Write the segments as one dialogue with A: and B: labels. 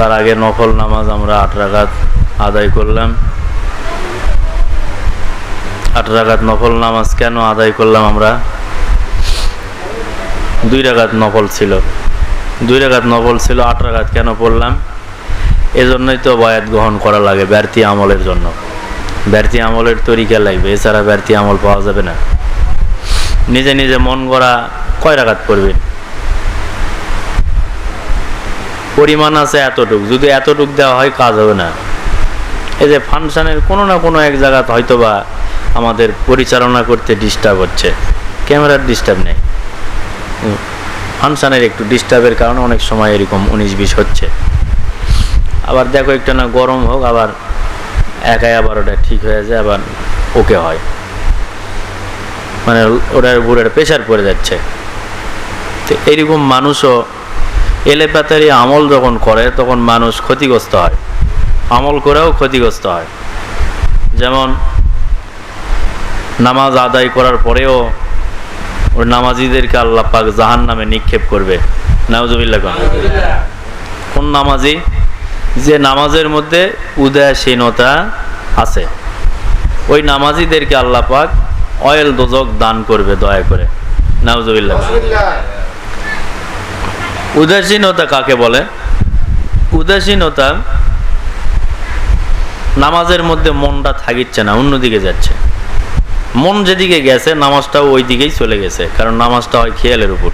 A: তার আগে নফল নামাজ আমরা আট রাকাত আদায় করলাম। আট রাকাত নফল নামাজ কেন আদায় করলাম আমরা? দুই রাকাত নফল ছিল। দুই রাকাত নফল ছিল, আট রাকাত কেন পড়লাম? এজন্যই তো বয়াত গ্রহণ করা লাগে ব্যর্থী আমলের জন্য। ব্যর্থী আমলের তরিকা লাগবে, এছাড়া ব্যর্থী আমল পাওয়া যাবে না। নিজে নিজে মন গড়া কয় রাকাত পড়বেন? পরিমাণ আছে এতটুক। যদি এতটুক দেওয়া হয়, কাজ হবে না। এই যে ফাংশনের কোনো না কোনো এক জায়গাতে হয়তো বা আমাদের পরিচালনা করতে ডিস্টার্ব হচ্ছে। ক্যামেরার ডিস্টার্ব নেই। ফাংশনের একটু ডিস্টার্বের কারণে অনেক সময় এরকম উনিশ বিশ হচ্ছে। আবার দেখো একটু না গরম হোক, আবার একাই আবার ওটা ঠিক হয়ে যায়, আবার ওকে হয়। মানে ওটার একটা প্রেশার পড়ে যাচ্ছে। তো এইরকম মানুষও এলেপাতারি আমল যখন করে, তখন মানুষ ক্ষতিগ্রস্ত হয়। আমল করেও ক্ষতিগ্রস্ত হয়। যেমন, নামাজ আদায় করার পরেও ওর নামাজিদেরকে আল্লাহ পাক জাহান নামে নিক্ষেপ করবে। নাউজুবিল্লাহ কোন। নামাজি? যে নামাজের মধ্যে উদাসীনতা আছে। ওই নামাজিদেরকে আল্লাহ পাক অয়েল দোজক দান করবে দয়া করে। নাউজুবিল্লাহ। উদাসীনতা কাকে বলে? উদাসীনতা নামাজের মধ্যে মনটা থাকিচ্ছে না, অন্যদিকে যাচ্ছে। মন যেদিকে গেছে নামাজটাও ওই দিকেই চলে গেছে, কারণ নামাজটা হয় খেয়ালের উপর।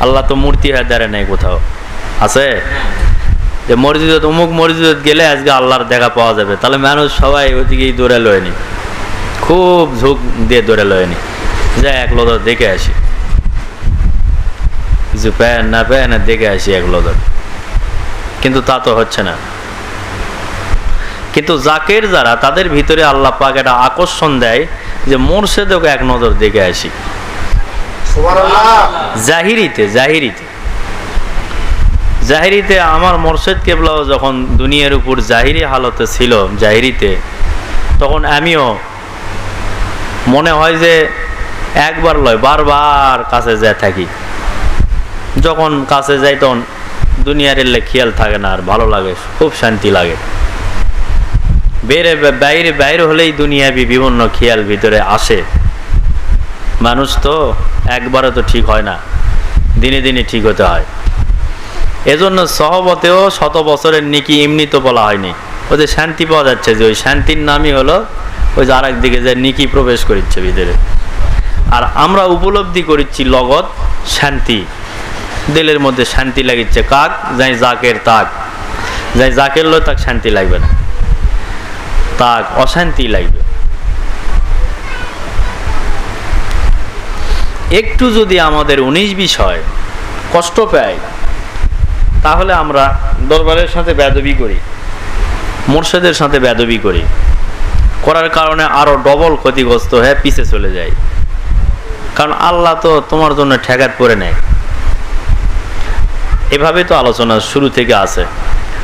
A: আল্লাহ তো মূর্তি হয়ে দাঁড়ায় নাই কোথাও। আছে? যে মসজিদত, অমুক মসজিদত গেলে আজকে আল্লাহর দেখা পাওয়া যাবে। তাহলে মানুষ সবাই ওইদিকেই দৌড়ে লয়নি খুব ঝোঁক দিয়ে দৌড়ে লয়নি যা এক লদর দেখে আসি। কিছু প্যান না প্যান দেখে আসি এক লদর। কিন্তু তা তো হচ্ছে না। কিন্তু জাকের যারা তাদের ভিতরে আল্লাহ পাক একটা আকর্ষণ দেয় যে মোরশেদকে এক নজর দেখে আসি। জাহিরিতে জাহিরিতে। জাহিরিতে আমার মোরশেদ কেবলাও যখন দুনিয়ার উপর জাহিরি হালতে ছিল জাহিরিতে তখন আমিও মনে হয় যে একবার লয় বারবার কাছে যায় থাকি। যখন কাছে যাই তখন দুনিয়ার এলে খেয়াল থাকে না আর ভালো লাগে, খুব শান্তি লাগে। বেড়ে বাইরে বাইরে হলেই দুনিয়াবি বিভিন্ন খেয়াল ভিতরে আসে। মানুষ তো একবারে তো ঠিক হয় না, দিনে দিনে ঠিক হতে হয়। এজন্য সহবতেও শত বছরের নিকি এমনি তো বলা হয়নি। ওদের শান্তি পাওয়া যাচ্ছে যে ওই শান্তির নামই হলো ওই যে আরেক দিকে যে নিকি প্রবেশ করিচ্ছে ভিতরে। আর আমরা উপলব্ধি করিচ্ছি লগত শান্তি। দিলের মধ্যে শান্তি লাগিচ্ছে। কাক যাই জাকের তাক। যাই জাকের লো তাক শান্তি লাগবে না। তাক অশান্তি লাগবে। একটু যদি আমাদের উনিশ বিষয় কষ্ট পায় তাহলে আমরা দরবারের সাথে বেদবি করি, মোর্শেদের সাথে বেদবি করি। করার কারণে আরও ডবল ক্ষতিগ্রস্ত হয়ে পিছে চলে যায় কারণ আল্লাহ তো তোমার জন্য ঠেকাত পরে নেয়। এভাবে তো আলোচনা শুরু থেকে আছে।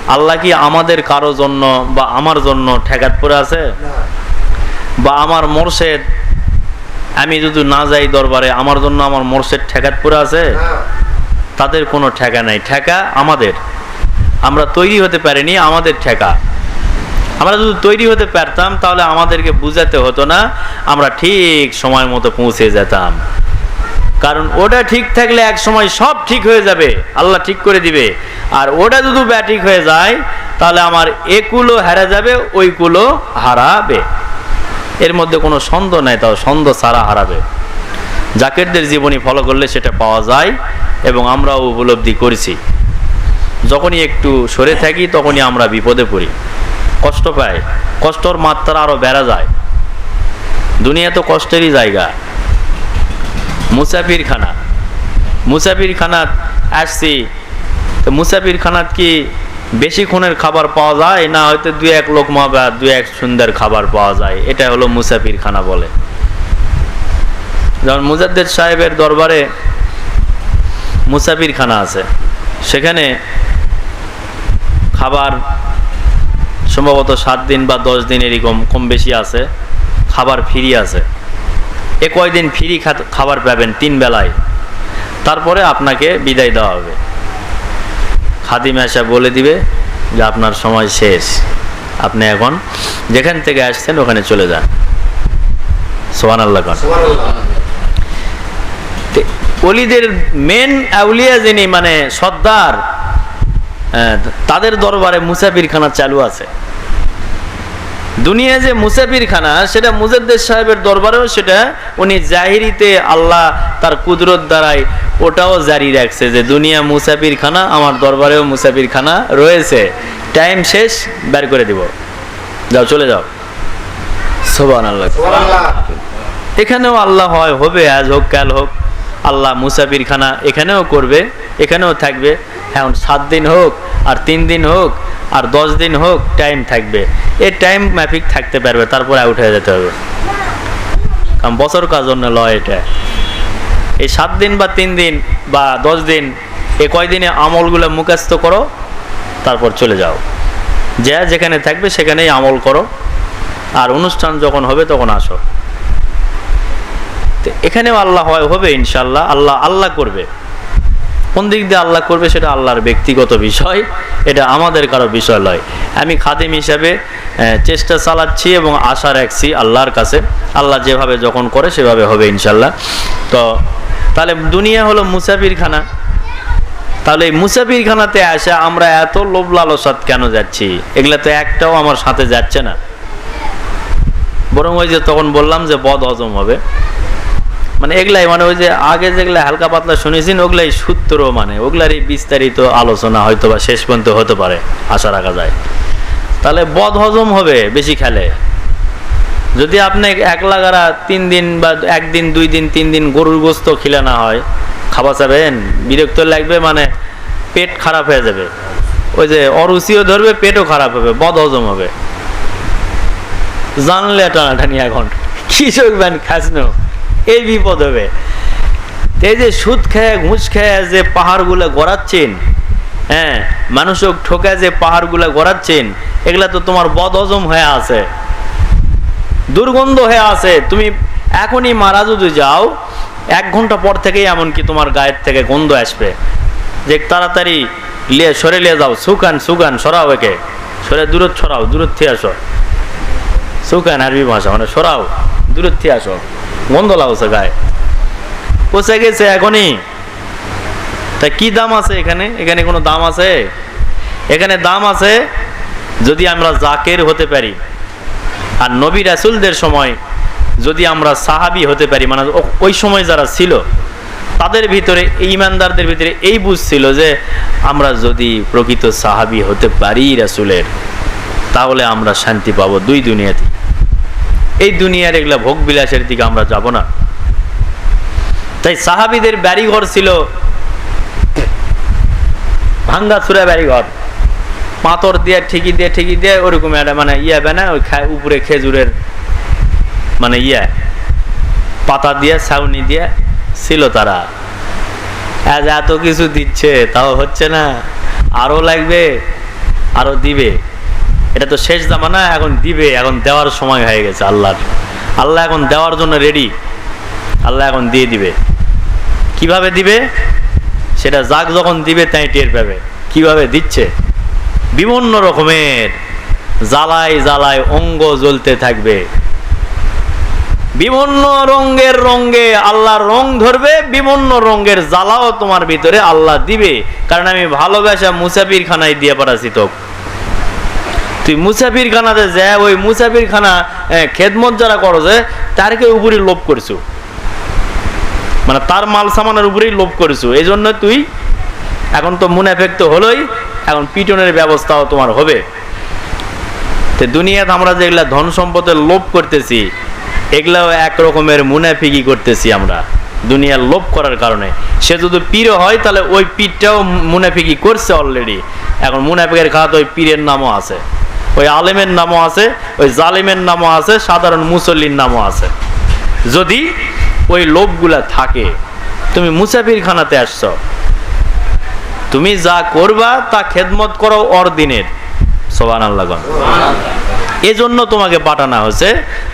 A: আল্লাহ কি আমাদের কারও জন্য বা আমার জন্য ঠেকাত পরে আছে? বা আমার মোর্শেদ আমি যদি না যাই দরবারে আমার জন্য আমার মোর্শেদ ঠেকাত পরে আছে? তাদের কোনো ঠেকা নাই। ঠেকা আমাদের। আমরা তৈরি হতে পারিনি আমাদের ঠেকা। আমরা যদি তৈরি হতে পারতাম তাহলে আমাদেরকে বুঝাতে হতো না আমরা ঠিক সময় মতো পৌঁছে যেতাম। কারণ ওটা ঠিক থাকলে এক সময় সব ঠিক হয়ে যাবে, আল্লাহ ঠিক করে দিবে। আর ওটা যদি ব্যাটিক হয়ে যায়, তাহলে আমার একুলো হারা যাবে, ওই ওইগুলো হারাবে। এর মধ্যে কোনো সন্দেহ নাই, তাও সন্দেহ সারা হারাবে। জাকেরদের জীবনী ফলো করলে সেটা পাওয়া যায় এবং আমরাও উপলব্ধি করেছি। যখনই একটু সরে থাকি, তখনই আমরা বিপদে পড়ি। কষ্ট পাই কষ্টর মাত্রা আরও বেড়া যায়। দুনিয়া তো কষ্টেরই জায়গা। মুসাফির খানা মুসাফির খানাত আসছি। তো মুসাফির খানাত কি বেশি খুনের খাবার পাওয়া যায় না হয়তো দুই এক লোকমা বা দুই এক সুন্দর খাবার পাওয়া যায়? এটা হলো মুসাফির খানা বলে। যেমন মুজাদ্দের সাহেবের দরবারে মুসাফির খানা আছে। সেখানে খাবার সম্ভবত সাত দিন বা দশ দিন এরকম কম বেশি আছে। খাবার ফ্রি আছে। এ কয়দিন ফ্রি খাবার পাবেন তিন বেলায়। তারপরে আপনাকে বিদায় দেওয়া হবে। খাদিম এসে বলে দিবে যে আপনার সময় শেষ। আপনি এখন যেখান থেকে আসছেন ওখানে চলে যান। সোহান আল্লাহ খান অলিদের মেন আউলিয়া যিনি মানে সর্দার তাদের দরবারে মুসাফির খানা চালু আছে। দুনিয়া যে মুসাফিরখানা সেটা মুজাদ্দের সাহেবের দরবারেও সেটা উনি জাহিরিতে আল্লাহ তার কুদরত দ্বারাই ওটাও জারি রাখছে যে দুনিয়া মুসাফিরখানা আমার দরবারেও মুসাফিরখানা রয়েছে। টাইম শেষ বের করে দিব। যাও চলে যাও। সোবান আল্লাহ এখানেও আল্লাহ হয় হবে আজ হোক কাল হোক আল্লাহ মুসাফিরখানা এখানেও করবে এখানেও থাকবে। এখন সাত দিন হোক আর তিন দিন হোক আর দশ দিন হোক টাইম থাকবে। এই টাইম ম্যাফিক থাকতে পারবে, তারপরে আউট হয়ে যেতে হবে। কারণ বছর কাজ জন্য লয় এটা? এই সাত দিন বা তিন দিন বা দশ দিন, এ কয়দিনে আমলগুলো মুখস্থ করো, তারপর চলে যাও। যা যেখানে থাকবে সেখানেই আমল করো। আর অনুষ্ঠান যখন হবে তখন আসো। এখানেও আল্লাহ হয়, হবে ইনশাল্লাহ আল্লাহ আল্লাহ করবে। কোন দিক দিয়ে আল্লাহ করবে সেটা আল্লাহর ব্যক্তিগত বিষয়, এটা আমাদের কারও বিষয় নয় আমি খাদিম হিসাবে চেষ্টা চালাচ্ছি এবং আশা রাখছি আল্লাহর কাছে। আল্লাহ যেভাবে যখন করে সেভাবে হবে ইনশাল্লাহ তো, তাহলে দুনিয়া হলো মুসাফিরখানা। তাহলে এই মুসাফিরখানাতে আসে আমরা এত লোভ লালসাত কেন যাচ্ছি? এগুলা তো একটাও আমার সাথে যাচ্ছে না। বরং ওই যে তখন বললাম যে বদ হজম হবে। মানে এগুলাই মানে ওই যে আগে যেগুলা হালকা পাতলা শুনেছেন, ওগুলাই সূত্র মানে ওগুলারই বিস্তারিত আলোচনা হয়তো বা শেষ পর্যন্ত হতে পারে, আশা রাখা যায়। তাহলে বদ হজম হবে বেশি খেলে। যদি আপনি এক লাগারা তিন দিন বা একদিন, দুই দিন, তিন দিন গরুর গোস্ত খিলে না হয় খাওয়া চাবেন, বিরক্ত লাগবে মানে পেট খারাপ হয়ে যাবে। ওই যে অরুচিও ধরবে, পেটও খারাপ হবে, বদ হজম হবে। জানলে টানাটানি এখন। কি চলবেন খাসনো এই বিপদ হবে। এই যে সুদ খেয়ে, ঘুষ খেয়ে যে পাহাড়গুলো গড়াচ্ছেন হ্যাঁ মানুষক ঠোকায় যে পাহাড়গুলো গড়াচ্ছেন, এগুলা তো তোমার বদ হজম হয়ে আছে, দুর্গন্ধ হয়ে আছে। তুমি এখনই মারা যদি যাও, এক ঘণ্টা পর থেকেই এমনকি তোমার গায়ের থেকে গন্ধ আসবে। যে তাড়াতাড়ি লিয়ে সরে লিয়ে যাও সুকান সুকান সরাও একে। সরে দূরত সরাও দূরত থেকে আসো। সুকান আরবি ভাষা মানে সরাও দূরত থেকে আসো। গন্ধ লাগছে গায়ে। পচে গেছে এখনই। তা কি দাম আছে এখানে? এখানে কোনো দাম আছে? এখানে দাম আছে যদি আমরা জাকের হতে পারি। আর নবী রাসুলদের সময় যদি আমরা সাহাবি হতে পারি মানে ওই সময় যারা ছিল, তাদের ভিতরে, ইমানদারদের ভিতরে এই বুঝ ছিল যে আমরা যদি প্রকৃত সাহাবি হতে পারি রাসুলের, তাহলে আমরা শান্তি পাবো দুই দুনিয়াতে। এই দুনিয়ার এগুলা ভোগ বিলাসের দিকে আমরা যাব না। তাই সাহাবিদের বাড়িঘর ছিল ভাঙ্গা চূড়া বাড়িঘর। পাথর দিয়ে ঠিকি দিয়ে ঠিকি দিয়ে ওরকম একটা মানে ইয়া বানা ওই উপরে খেজুরের মানে ইয়া। পাতা দিয়ে, ছাউনি দিয়ে ছিল তারা। এত কিছু দিচ্ছে, তাও হচ্ছে না। আরও লাগবে, আরও দিবে। এটা তো শেষ জামানা, এখন দিবে, এখন দেওয়ার সময় হয়ে গেছে আল্লাহর। আল্লাহ এখন দেওয়ার জন্য রেডি আল্লাহ এখন দিয়ে দিবে। কীভাবে দিবে? সেটা যাক যখন দিবে, তাই টের পাবে। কীভাবে দিচ্ছে? বিভিন্ন রকমের জ্বালায় জ্বালায় অঙ্গ জ্বলতে থাকবে। বিভিন্ন রঙের রঙে আল্লাহ রং ধরবে, বিভিন্ন রঙের জ্বালাও তোমার ভিতরে আল্লাহ দিবে। কারণ আমি ভালোবাসা মুসাফির খানায় দিয়ে পারাছি তো তুই মুসাফির খানাতে যা, ওই মুসাফির খানা খেদমত যারা করো যে, তারকে উপরে লোভ করছ। মানে তার মাল সামানের উপরেই লোভ করেছ। এই জন্য তুই এখন তো মুনাফেক তো হলোই, এখন পিটনের ব্যবস্থাও তোমার হবে। তো দুনিয়াতে আমরা যেগুলা ধন সম্পদের লোভ করতেছি, এগুলাও এক রকমের মুনাফিকি করতেছি আমরা। দুনিয়ার লোভ করার কারণে। সে যদি পীর হয়, তাহলে ওই পীরটাও মুনাফিকি করছে অলরেডি এখন মুনাফিকের খাত ওই পীরের নামও আছে। ওই আলেমের নামও আছে, ওই জালিমের নামও আছে, সাধারণ মুসল্লির নামও আছে। যদি ওই লোভগুলা থাকে, তুমি মুসাফির খানাতে আসছো। তুমি যা করবা, তা খেদমত করো অর দিনের। সোবান আল্লাহ এজন্য তোমাকে পাঠানো হয়েছে,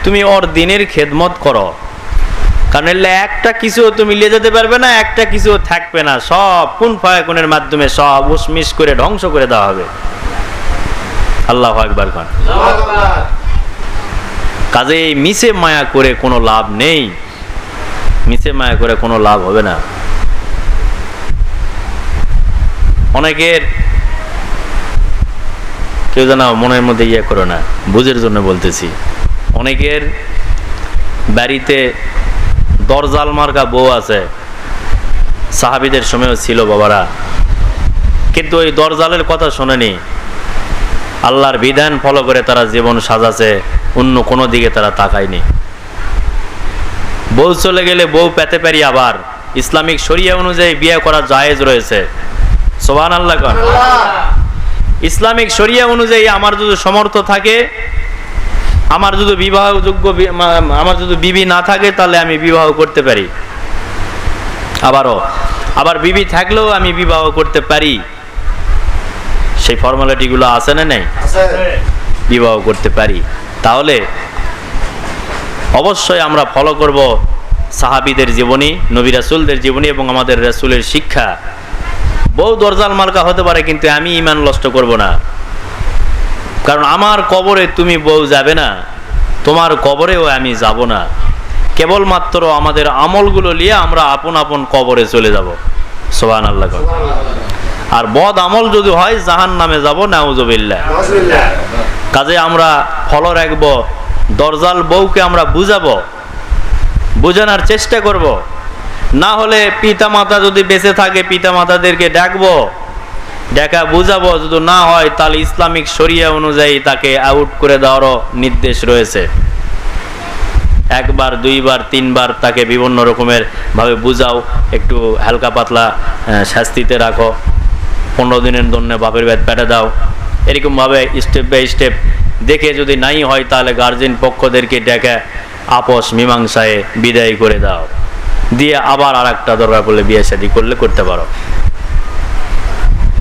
A: তুমি ওর দিনের খেদমত করো। কারণ এলে একটা কিছু তুমি নিয়ে যেতে পারবে না, একটা কিছু থাকবে না। সব কোন ফয়াকুনের মাধ্যমে সব উসমিস করে ধ্বংস করে দেওয়া হবে। আল্লাহ একবার খান কাজে এই মিশে মায়া করে কোনো লাভ নেই। মিশে মায়া করে কোনো লাভ হবে না। অনেকের কেউ যেন মনের মধ্যে ইয়ে করো না, বুঝের জন্য বলতেছি। অনেকের বাড়িতে দরজাল মার্কা বউ আছে, সাহাবিদের সময়ও ছিল বাবারা। কিন্তু ওই দরজালের কথা শোনেনি। আল্লাহর বিধান ফলো করে তারা জীবন সাজাছে অন্য কোনো দিকে তারা তাকায়নি। বউ চলে গেলে বউ পেতে পারি আবার। ইসলামিক শরিয়া অনুযায়ী বিয়ে করা জায়েজ রয়েছে। সোহান আল্লাহ। কন ইসলামিক শরিয়া অনুযায়ী আমার যদি সমর্থ থাকে আমার যদি বিবাহযোগ্য আমার যদি বিবি না থাকে তাহলে আমি বিবাহ করতে পারি। আবারও আবার বিবি থাকলেও আমি বিবাহ করতে পারি। সেই ফর্মালিটিগুলো আছে না নেই? বিবাহ করতে পারি। তাহলে অবশ্যই আমরা ফলো করব সাহাবিদের জীবনী নবী রাসুলদের জীবনী এবং আমাদের রাসুলের শিক্ষা। বউ দরজাল মার্কা হতে পারে কিন্তু আমি ইমান নষ্ট করব না। কারণ আমার কবরে তুমি বউ যাবে না তোমার কবরেও আমি যাব না। কেবলমাত্র আমাদের আমলগুলো নিয়ে আমরা আপন আপন কবরে চলে যাব। সোহান আল্লাহ। আর বদ আমল যদি হয় জাহান নামে যাব নাউজবিল্লা কাজে আমরা ফলো রাখব দরজাল বউকে আমরা বুঝাবো বোঝানোর চেষ্টা করব। না হলে পিতা মাতা যদি বেঁচে থাকে পিতা মাতাদেরকে ডাকবো ডাকা বুঝাবো যদি না হয় তাহলে ইসলামিক শরিয়া অনুযায়ী তাকে আউট করে দেওয়ারও নির্দেশ রয়েছে। একবার দুইবার তিনবার তাকে বিভিন্ন রকমের ভাবে বুঝাও একটু হালকা পাতলা শাস্তিতে রাখো। পনেরো দিনের জন্য বাপের ব্যাট পেটে দাও। এরকমভাবে স্টেপ বাই স্টেপ দেখে যদি নাই হয় তাহলে গার্জেন পক্ষদেরকে ডেকে আপস মীমাংসায় বিদায় করে দাও। দিয়ে আবার আর একটা দরকার পড়লে বিয়ে শাদি করলে করতে পারো।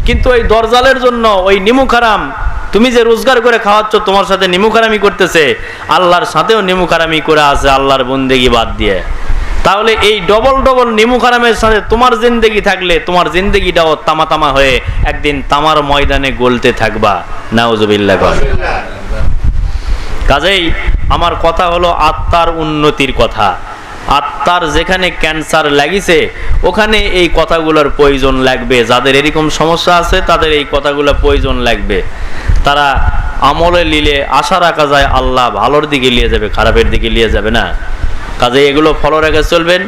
A: কিন্তু ওই দরজালের জন্য ওই নিমুখারাম তুমি যে রোজগার করে খাওয়াচ্ছ, তোমার সাথে নিমুখারামি করতেছে, আল্লাহর সাথেও নিমুখারামি করে আছে, আল্লাহর বন্দেগি বাদ দিয়ে। তাহলে এই ডবল ডবল নিমুখারামের সাথে তোমার জিন্দেগি থাকলে তোমার জিন্দেগিটাও তামা তামা হয়ে একদিন তামার ময়দানে গলতে থাকবা। নাউজুবিল্লাহ কর। কাজেই আমার কথা হলো আত্মার উন্নতির কথা। আত্মার যেখানে ক্যান্সার লাগিছে, ওখানে এই কথাগুলোর প্রয়োজন লাগবে। যাদের এরকম সমস্যা আছে, তাদের এই কথাগুলো প্রয়োজন লাগবে। তারা আমলে নিলে আশা রাখা যায়, আল্লাহ ভালোর দিকে নিয়ে যাবে, খারাপের দিকে নিয়ে যাবে না। কাজে এগুলো ফলো রেখে চলবেন।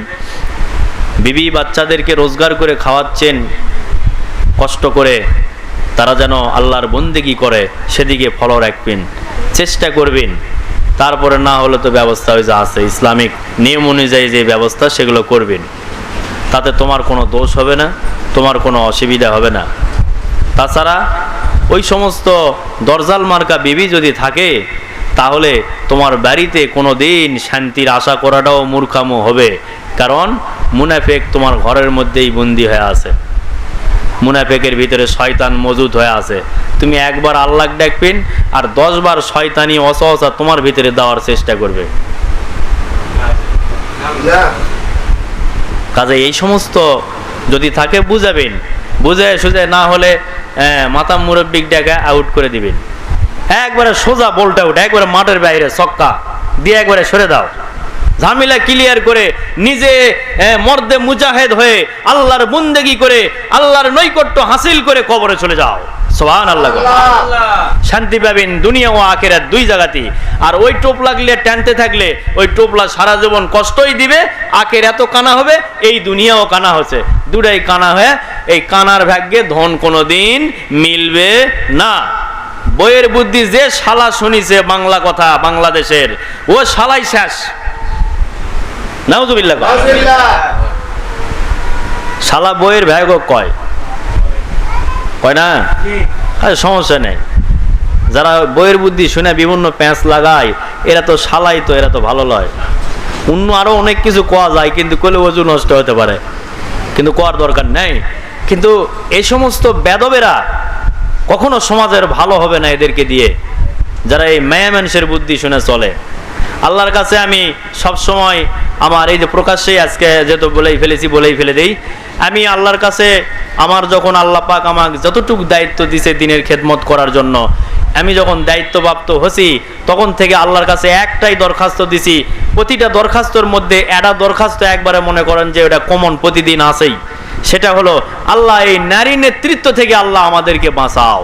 A: বিবি বাচ্চাদেরকে রোজগার করে খাওয়াচ্ছেন, কষ্ট করে তারা যেন আল্লাহর বন্দেগি করে, সেদিকে ফলো রাখবেন, চেষ্টা করবেন। তারপরে না হলে তো ব্যবস্থা ওই যে আছে, ইসলামিক নিয়ম অনুযায়ী যে ব্যবস্থা সেগুলো করবেন। তাতে তোমার কোনো দোষ হবে না, তোমার কোনো অসুবিধা হবে না। তাছাড়া ওই সমস্ত দরজাল মার্কা বিবি যদি থাকে তাহলে তোমার বাড়িতে কোনো দিন শান্তির আশা করাটাও মূর্খামো হবে। কারণ মুনাফেক তোমার ঘরের মধ্যেই বন্দি হয়ে আছে। মুনাফেকের ভিতরে শয়তান মজুদ হয়ে আছে। তুমি একবার আল্লাহ ডাকবেন আর দশবার শয়তানি অসহসা তোমার ভিতরে দেওয়ার চেষ্টা করবে। কাজে এই সমস্ত যদি থাকে বুঝাবেন। বুঝে সুঝে না হলে মাথা মুরব্বিক ডাকা আউট করে দিবেন। একবারে সোজা বলটা উঠে একবারে মাঠের বাইরে ছক্কা। দিয়ে একবারে সরে দাও। ঝামেলা ক্লিয়ার করে নিজে মর্দে মুজাহেদ হয়ে আল্লাহর বন্দেগি করে আল্লাহর নৈকট্য হাসিল করে কবরে চলে যাও। সোহান আল্লাহ। শান্তি পাবেন দুনিয়া ও আখেরাত দুই জায়গাতেই। আর ওই টোপ লাগলে টানতে থাকলে ওই টোপলা সারা জীবন কষ্টই দিবে আখের এত কানা হবে এই দুনিয়াও কানা হচ্ছে। দুটাই কানা হয়ে এই কানার ভাগ্যে ধন কোনোদিন মিলবে না। বইয়ের বুদ্ধি যে শালা শুনিছে বাংলা কথা বাংলাদেশের ও শালাই শেষ। শালা বইয়ের ভাগ কয়। কয় না? আরে সমস্যা নেই। যারা বইয়ের বুদ্ধি শুনে বিভিন্ন প্যাঁচ লাগায় এরা তো শালাই তো এরা তো ভালো লয়। অন্য আরও অনেক কিছু কোয়া যায় কিন্তু করলে ওজু নষ্ট হতে পারে। কিন্তু কোয়ার দরকার নেই। কিন্তু এই সমস্ত বেদবেরা কখনো সমাজের ভালো হবে না এদেরকে দিয়ে, যারা এই মেয়ে মানুষের বুদ্ধি শুনে চলে। আল্লাহর কাছে আমি সব সময় আমার এই যে প্রকাশ্যেই আজকে যেহেতু বলেই ফেলেছি, বলেই ফেলে দেই, আমি আল্লাহর কাছে আমার যখন আল্লাহ পাক আমাকে যতটুকু দায়িত্ব দিছে দিনের খেদমত করার জন্য, আমি যখন দায়িত্বপ্রাপ্ত হছি, তখন থেকে আল্লাহর কাছে একটাই দরখাস্ত দিছি, প্রতিটা দরখাস্তর মধ্যে, একটা দরখাস্ত একবারে মনে করেন যে ওটা কমন প্রতিদিন আসেই সেটা হলো, আল্লাহ এই নারী নেতৃত্ব থেকে আল্লাহ আমাদেরকে বাঁচাও।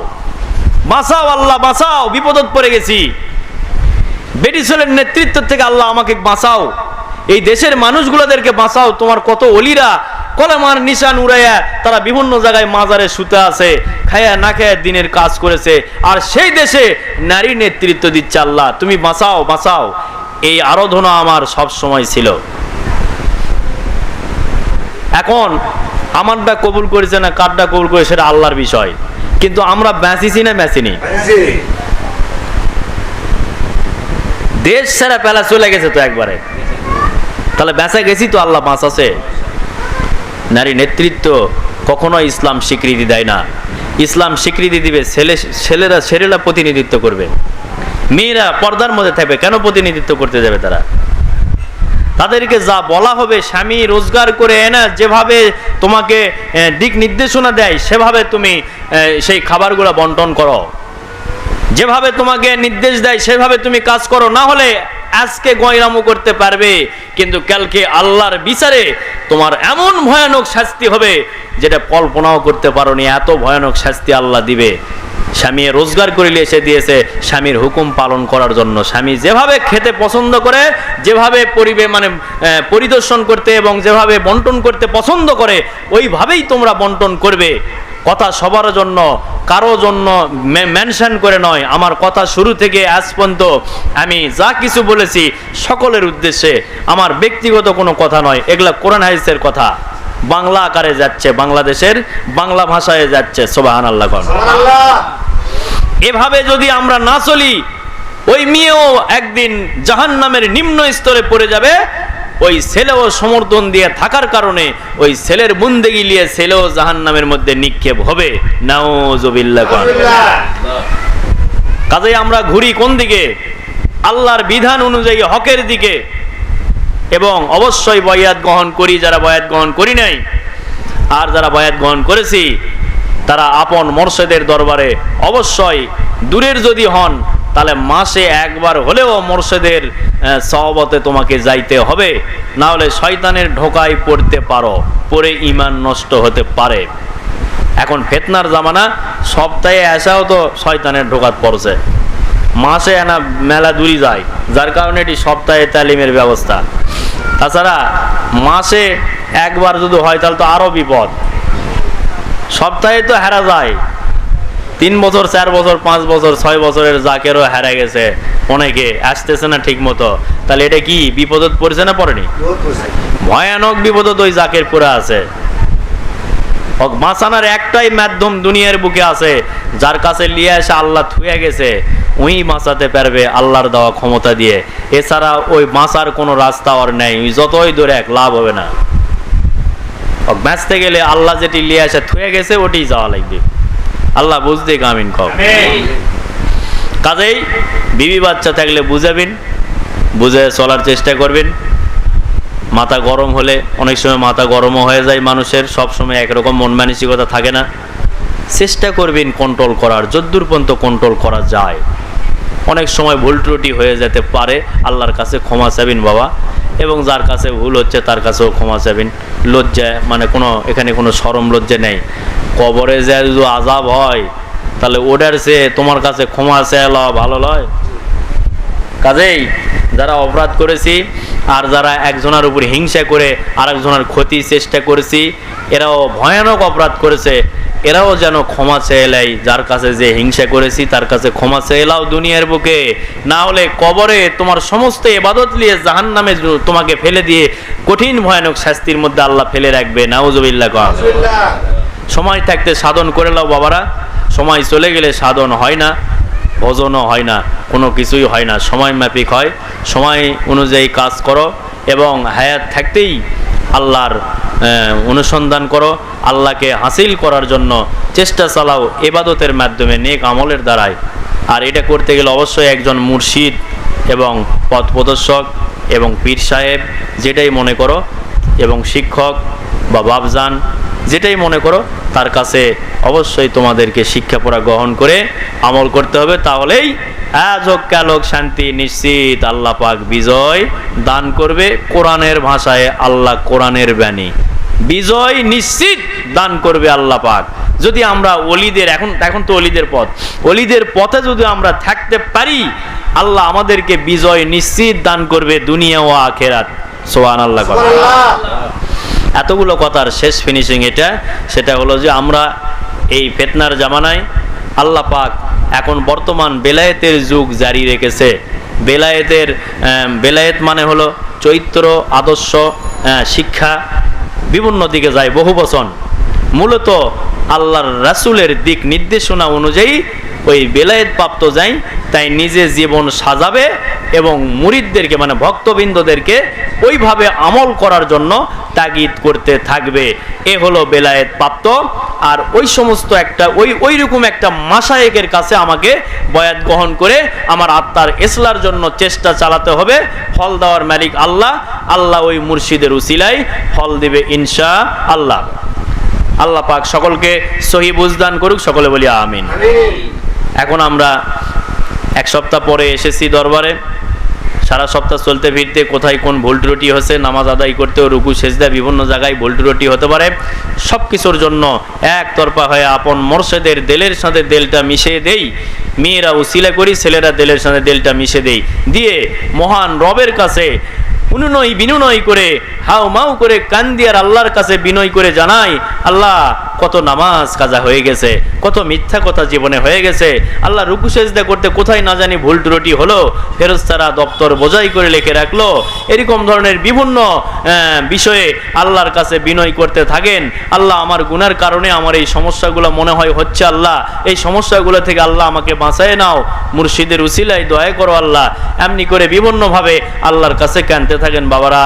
A: বাঁচাও আল্লাহ, বাঁচাও, বিপদত পড়ে গেছি। ছেলের নেতৃত্ব থেকে আল্লাহ আমাকে বাঁচাও। এই দেশের মানুষগুলোদেরকে বাঁচাও। তোমার কত অলিরা কলেমার নিশান উড়াইয়া তারা বিভিন্ন জায়গায় মাজারে শুতে আছে খায়া না খায়া দিনের কাজ করেছে। আর সেই দেশে নারী নেতৃত্ব দিচ্ছে আল্লাহ। তুমি বাঁচাও বাঁচাও। এই আরাধনা আমার সব সময় ছিল। এখন আমারটা কবুল করেছে না কারটা কবুল করে সেটা আল্লাহর বিষয়। কিন্তু আমরা বেঁচেছি না বেঁচিনি? দেশ সেরা পেলা চলে গেছে তো একবারে। তাহলে বেঁচে গেছি তো আল্লাহ বাঁচাছে নারী নেতৃত্ব কখনো ইসলাম স্বীকৃতি দেয় না। ইসলাম স্বীকৃতি দিবে ছেলে ছেলেরা ছেলেরা প্রতিনিধিত্ব করবে। মেয়েরা পর্দার মধ্যে থাকবে কেন প্রতিনিধিত্ব করতে যাবে তারা? তাদেরকে যা বলা হবে স্বামী রোজগার করে এনে যেভাবে তোমাকে দিক নির্দেশনা দেয়, সেভাবে তুমি সেই খাবারগুলো বন্টন করো। যেভাবে তোমাকে নির্দেশ দেয়, সেভাবে তুমি কাজ করো। না হলে আজকে গয়রামো করতে পারবে, কিন্তু কালকে আল্লাহর বিচারে তোমার এমন ভয়ানক শাস্তি হবে, যেটা কল্পনাও করতে পারো পারোনি, এত ভয়ানক শাস্তি আল্লাহ দিবে। স্বামী রোজগার করিলে এসে দিয়েছে, স্বামীর হুকুম পালন করার জন্য। স্বামী যেভাবে খেতে পছন্দ করে, যেভাবে পরিবে মানে পরিদর্শন করতে এবং যেভাবে বন্টন করতে পছন্দ করে, ওইভাবেই তোমরা বন্টন করবে। কথা সবার জন্য কারও জন্য মেনশন করে নয়। আমার কথা শুরু থেকে আজ পর্যন্ত আমি যা কিছু বলেছি সকলের উদ্দেশ্যে আমার ব্যক্তিগত কোনো কথা নয়। এগুলা কোরআন হাদিসের কথা। বাংলা আকারে যাচ্ছে বাংলাদেশের বাংলা ভাষায় যাচ্ছে। সোবাহান আল্লাহ এভাবে যদি আমরা না চলি ওই মেয়েও একদিন জাহান নামের নিম্ন স্তরে পড়ে যাবে ওই ছেলেও সমর্থন দিয়ে থাকার কারণে ওই ছেলের বুন্দেগি নিয়ে ছেলেও জাহান নামের মধ্যে নিক্ষেপ হবে। কাজেই আমরা ঘুরি কোন দিকে? আল্লাহর বিধান অনুযায়ী হকের দিকে। এবং অবশ্যই বয়াত গ্রহণ করি যারা বয়াত গ্রহণ করি নাই আর যারা বয়াত গ্রহণ করেছি তারা আপন মোর্শেদের দরবারে অবশ্যই দূরের যদি হন তাহলে মাসে একবার হলেও মোর্শেদের আহ, সহবতে তোমাকে যাইতে হবে। না হলে শয়তানের ঢোকায় পড়তে পারো পরে ইমান নষ্ট হতে পারে। এখন ফেতনার জামানা, সপ্তাহে আসাও তো শয়তানের ঢোকাত পড়ছে। মাসে এনা মেলা দূরি যায়, যার কারণে এটি সপ্তাহে তালিমের ব্যবস্থা। তাছাড়া মাসে একবার যদি হয়, তাহলে তো আরও বিপদ। সপ্তাহে তো হেরা যায় তিন বছর চার বছর পাঁচ বছর ছয় বছরের জাকেরও হারা গেছে অনেকে আসতেছে না ঠিক মতো তাহলে এটা কি বিপদত পড়ছে না পড়েনি? ভয়ানক বিপদত ওই জাকের পুরা আছে। বাঁচানোর একটাই মাধ্যম দুনিয়ার বুকে আছে যার কাছে লিয়ে এসে আল্লাহ থুয়ে গেছে ওই বাঁচাতে পারবে আল্লাহর দেওয়া ক্ষমতা দিয়ে। এছাড়া ওই বাঁচার কোনো রাস্তা আর নেই যতই দূরে এক লাভ হবে না। বাঁচতে গেলে আল্লাহ যেটি লিয়ে এসে থুয়ে গেছে ওটি যাওয়া লাগবে। আল্লাহ বুঝতে কামিন কও। কাজেই বিবি বাচ্চা থাকলে বুঝাবেন বুঝে চলার চেষ্টা করবেন। মাথা গরম হলে অনেক সময় মাথা গরমও হয়ে যায় মানুষের সব সময় একরকম মন মানসিকতা থাকে না। চেষ্টা করবেন কন্ট্রোল করার যদ্দূর পর্যন্ত কন্ট্রোল করা যায়। অনেক সময় ভুল ত্রুটি হয়ে যেতে পারে আল্লাহর কাছে ক্ষমা চাবেন বাবা এবং যার কাছে ভুল হচ্ছে তার কাছেও ক্ষমা চাবেন লজ্জা মানে কোনো এখানে কোনো সরম লজ্জা নেই। কবরে যে যদি আজাব হয়, তাহলে ওটার সে তোমার কাছে ক্ষমা চেয়ে ভালো লয়। কাজেই যারা অপরাধ করেছি আর যারা একজনের উপর হিংসা করে আরেকজনের ক্ষতির চেষ্টা করেছি, এরাও ভয়ানক অপরাধ করেছে, এরাও যেন ক্ষমা চেয়ে এলাই যার কাছে যে হিংসা করেছি, তার কাছে ক্ষমা চেয়ে এলাও দুনিয়ার বুকে। না হলে কবরে তোমার সমস্ত এবাদত নিয়ে জাহান নামে তোমাকে ফেলে দিয়ে কঠিন ভয়ানক শাস্তির মধ্যে আল্লাহ ফেলে রাখবে। নাউজবিল্লা কম সময় থাকতে সাধন করে নাও বাবারা। সময় চলে গেলে সাধন হয় না, ভোজনও হয় না, কোনো কিছুই হয় না, সময় মাফিক হয়। সময় অনুযায়ী কাজ করো এবং হায়াত থাকতেই আল্লাহর অনুসন্ধান করো, আল্লাহকে হাসিল করার জন্য চেষ্টা চালাও এবাদতের মাধ্যমে, নেক আমলের দ্বারায়। আর এটা করতে গেলে অবশ্যই একজন মুর্শিদ এবং পথ প্রদর্শক এবং পীর সাহেব যেটাই মনে করো, এবং শিক্ষক বা বাবজান যেটাই মনে করো, তার কাছে অবশ্যই তোমাদেরকে শিক্ষা পড়া গ্রহণ করে আমল করতে হবে। তাহলেই আজক কালক শান্তি নিশ্চিত, আল্লাহ পাক বিজয় দান করবে। কোরআনের ভাষায় আল্লাহ কোরআনের বাণী। বিজয় নিশ্চিত দান করবে আল্লাহ পাক। যদি আমরা অলিদের এখন এখন তো অলিদের পথ। অলিদের পথে যদি আমরা থাকতে পারি, আল্লাহ আমাদেরকে বিজয় নিশ্চিত দান করবে দুনিয়া ও আখেরাত। সোহান আল্লাহ এতগুলো কথার শেষ ফিনিশিং এটা, সেটা হলো যে আমরা এই ফেতনার জামানায় আল্লাহ পাক এখন বর্তমান বেলায়েতের যুগ জারি রেখেছে। বেলায়েতের বেলায়েত মানে হলো চৈত্র, আদর্শ শিক্ষা, বিভিন্ন দিকে যায় বহু বচন। মূলত আল্লাহর রাসূলের দিক নির্দেশনা অনুযায়ী ওই বেলায়েত প্রাপ্ত যাই, তাই নিজে জীবন সাজাবে এবং মুরিদদেরকে মানে ভক্তবৃন্দদেরকে ওইভাবে আমল করার জন্য তাগিদ করতে থাকবে। এ হলো বেলায়েত প্রাপ্ত। আর ওই সমস্ত একটা ওই ওই রকম একটা মাসায়েকের কাছে আমাকে বয়াত গ্রহণ করে আমার আত্মার এসলার জন্য চেষ্টা চালাতে হবে। ফল দেওয়ার মালিক আল্লাহ। আল্লাহ ওই মুর্শিদের উসিলাই ফল দিবে ইনশা আল্লাহ। আল্লাহ পাক সকলকে সহি বুঝদান করুক সকলে বলি আমিন। এখন আমরা এক সপ্তাহ পরে এসেছি দরবারে। সারা সপ্তাহ চলতে ফিরতে কোথায় কোন ভুল ত্রুটি হয়েছে, নামাজ আদায় করতেও রুকু, সেজদা, বিভিন্ন জায়গায় ভুল ত্রুটি হতে পারে। সব কিছুর জন্য একতরফা হয়ে আপন মোর্শেদের দেলের সাথে দেলটা মিশিয়ে দেই। মেয়েরা উসিলা করি, ছেলেরা দেলের সাথে দেলটা মিশে দেই। দিয়ে মহান রবের কাছে অনুনয় বিনুনয় করে হাও মাও করে কান্দিয়ার আল্লাহর কাছে বিনয় করে জানাই, আল্লাহ কত নামাজ কাজা হয়ে গেছে, কত মিথ্যা কথা জীবনে হয়ে গেছে, আল্লাহ রুকু সেজদা করতে কোথায় না জানি ভুল ত্রুটি হলো, ফেরস্তারা দপ্তর বোঝাই করে লিখে রাখল, এরকম ধরনের বিভিন্ন বিষয়ে আল্লাহর কাছে বিনয় করতে থাকেন, আল্লাহ আমার গুনার কারণে আমার এই সমস্যাগুলো মনে হয় হচ্ছে আল্লাহ, এই সমস্যাগুলো থেকে আল্লাহ আমাকে বাঁচায় নাও, মুর্শিদের উসিলাই দয়া করো আল্লাহ, এমনি করে বিভিন্নভাবে আল্লাহর কাছে কানতে থাকেন বাবারা।